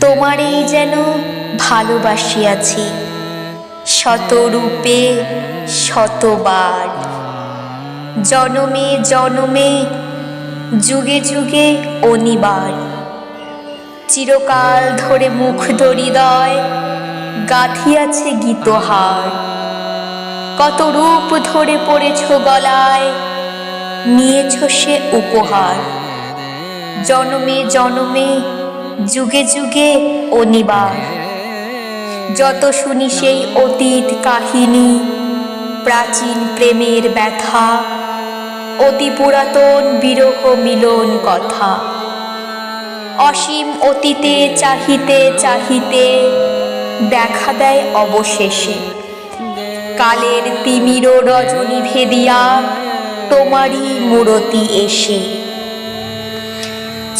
তোমারেই যেন ভালোবাসিয়াছি শত রূপে শতবার। জনমে জনমে, যুগে যুগে অনিবার। চিরকাল ধরে মুখ হৃদয় গাঁথিয়াছে গীতহার। কত রূপ ধরে পড়েছ গলায়, নিয়েছ সে উপহার। জনমে জনমে যুগে যুগে অনিবার যত শুনি সেই অতীত কাহিনী, প্রাচীন প্রেমের ব্যথা, অতি পুরাতন বিরহ মিলন কথা। অসীম অতীতে চাহিতে চাহিতে দেখা দেয় অবশেষে। কালের তিমির রজনী ভেদিয়া, তোমারই মূরতি এসে।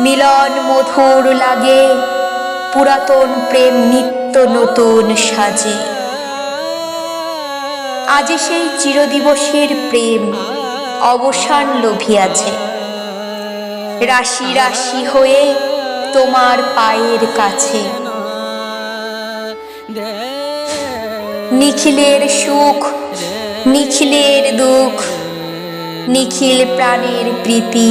মিলন মধুর লাগে, পুরাতন প্রেম নিত্য নতুন সাজে। আজি সেই চিরদিবসের প্রেম অবসান লোভিয়াছে। রাশি রাশি হয়ে তোমার পায়ের কাছে। নিখিলের সুখ, নিখিলের দুঃখ, নিখিল প্রাণের প্রীতি